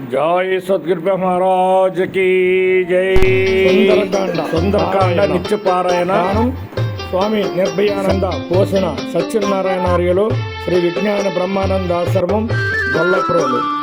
జై సద్గురు మహారాజ్కి జై. సుందరకాండ. నిత్య పారాయణ. స్వామి నిర్భయానంద పోషణ సత్యనారాయణార్యులు శ్రీ విజ్ఞాన బ్రహ్మానంద ఆశ్రమం గొల్లప్రోలు.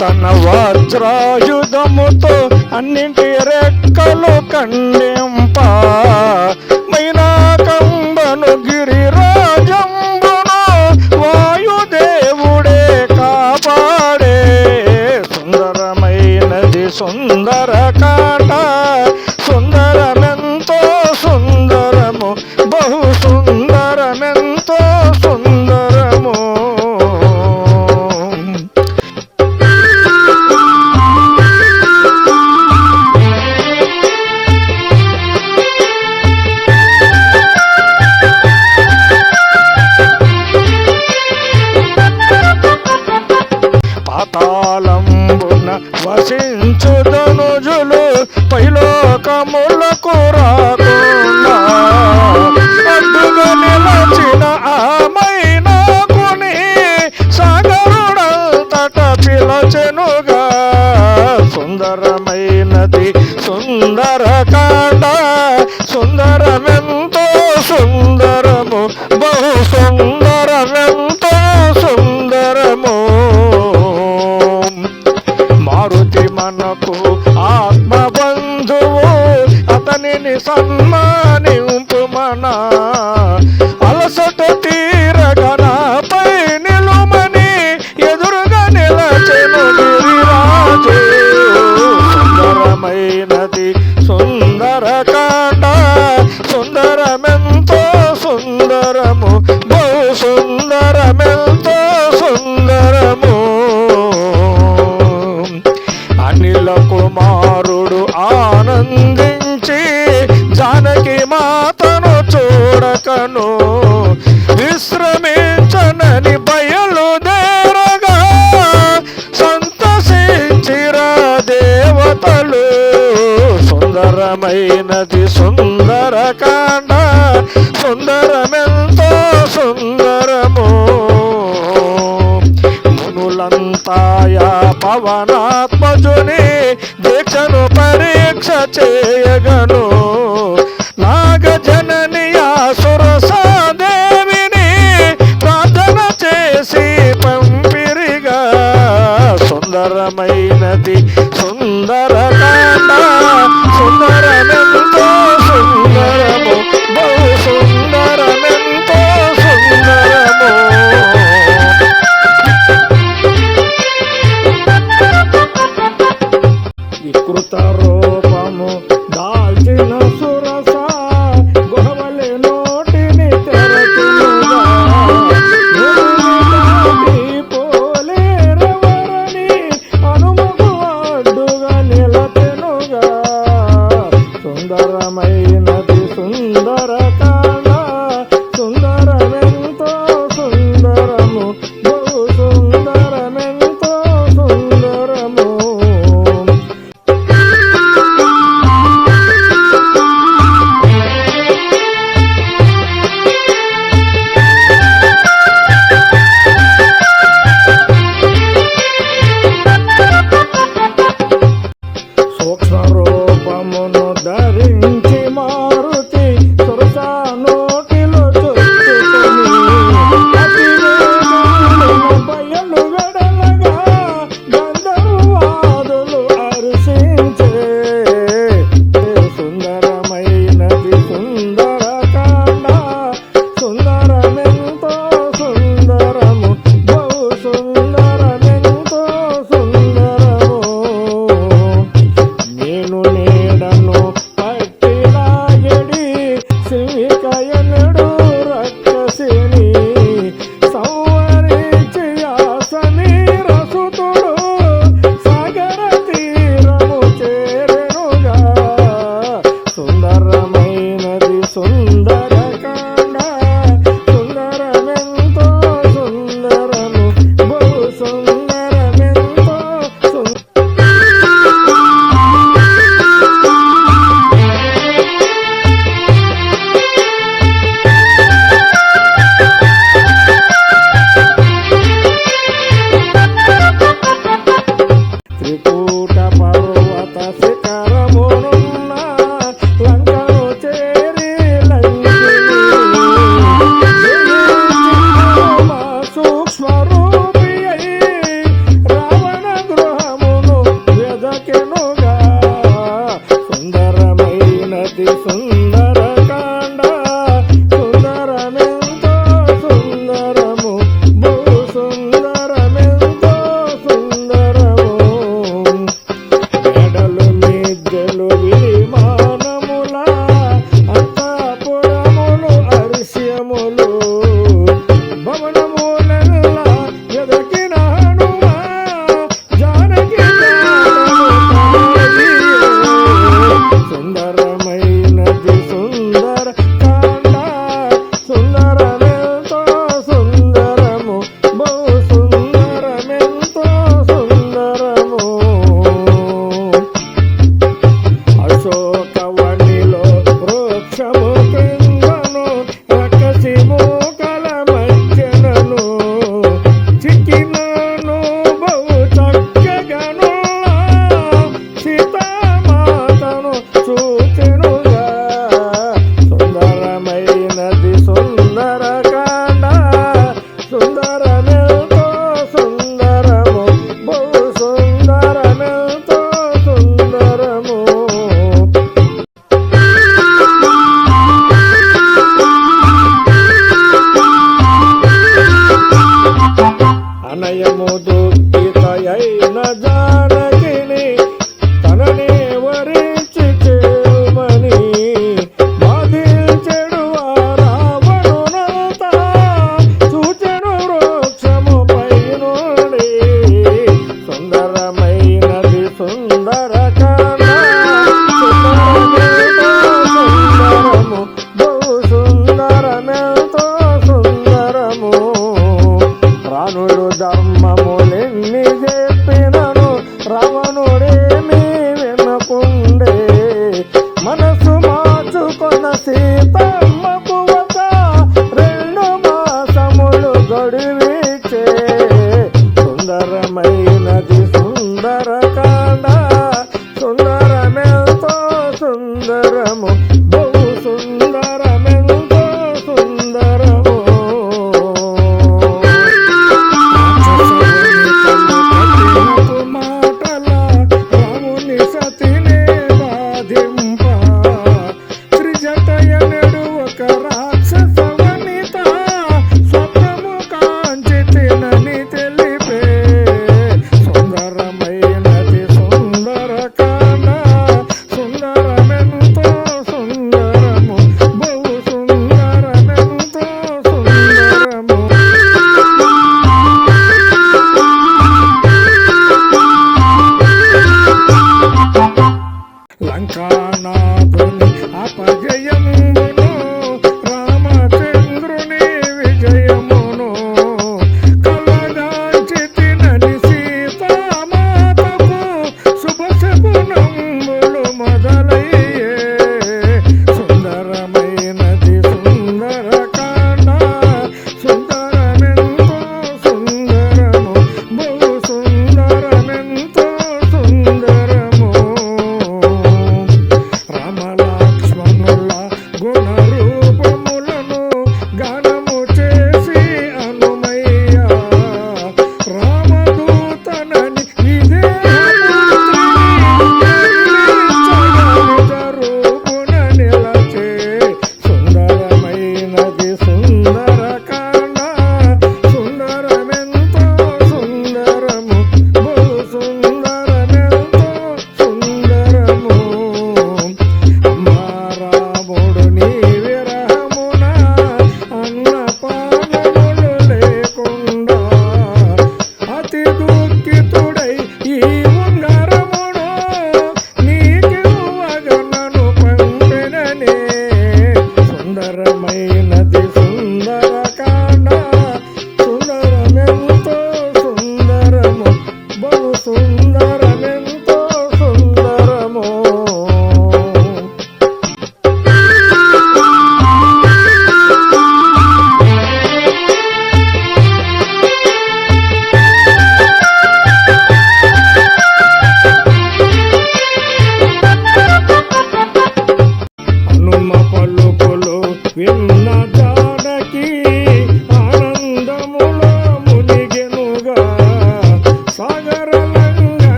తన వజ్రాయుధముతో అన్నింటి రెక్కలు కండి నశించు ధనుజులు పైలోకము పవనాత్మజుని దీక్షను పరీక్ష చే ah సుందరమైనది సుందరకాండ సుందరమెంతో సుందరము.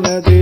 సుందరమైనది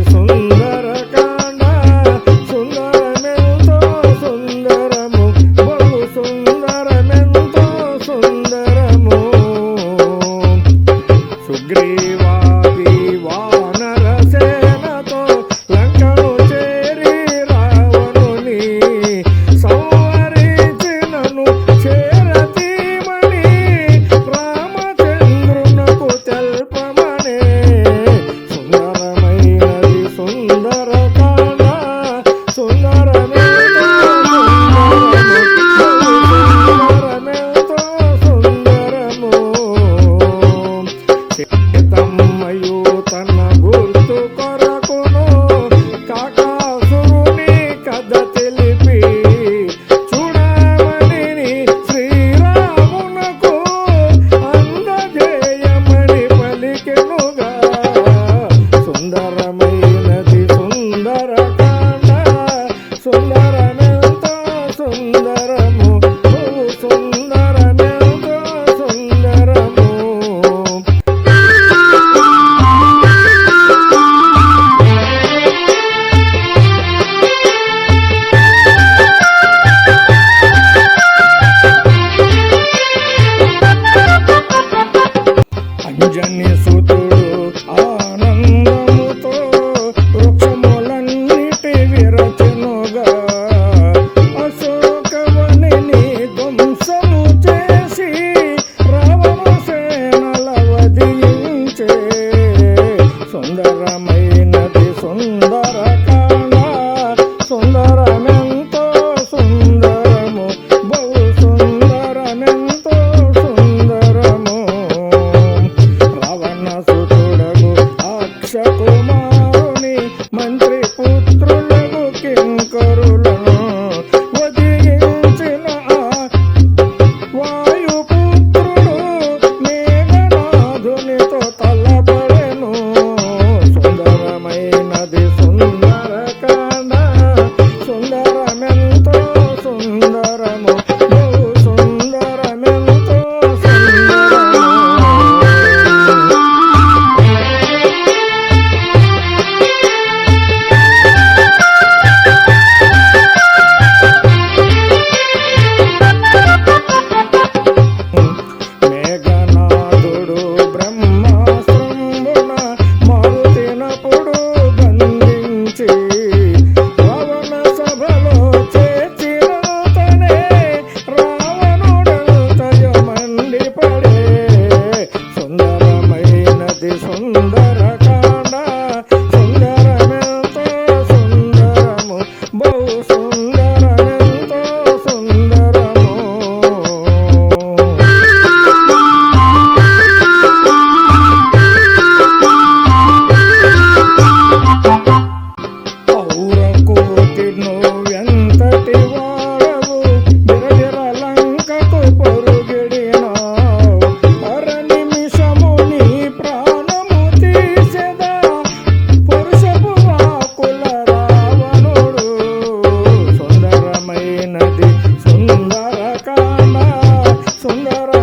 సుందరమెంతో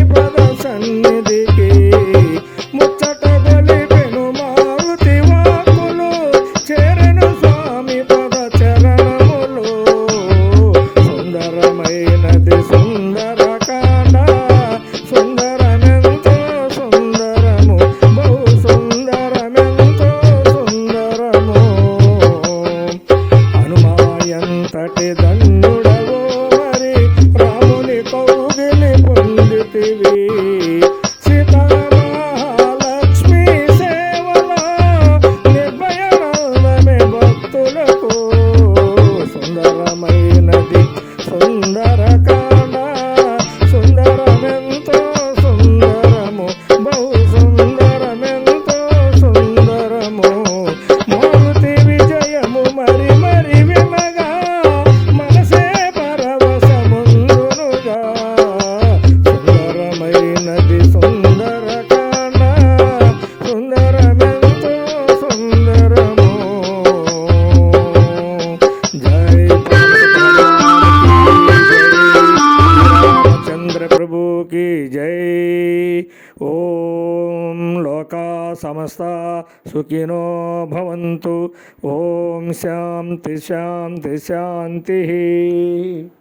వచ్చితి సన్నిధికి सुखिनो भवन्तु। ॐ शान्ति शान्ति शान्तिः।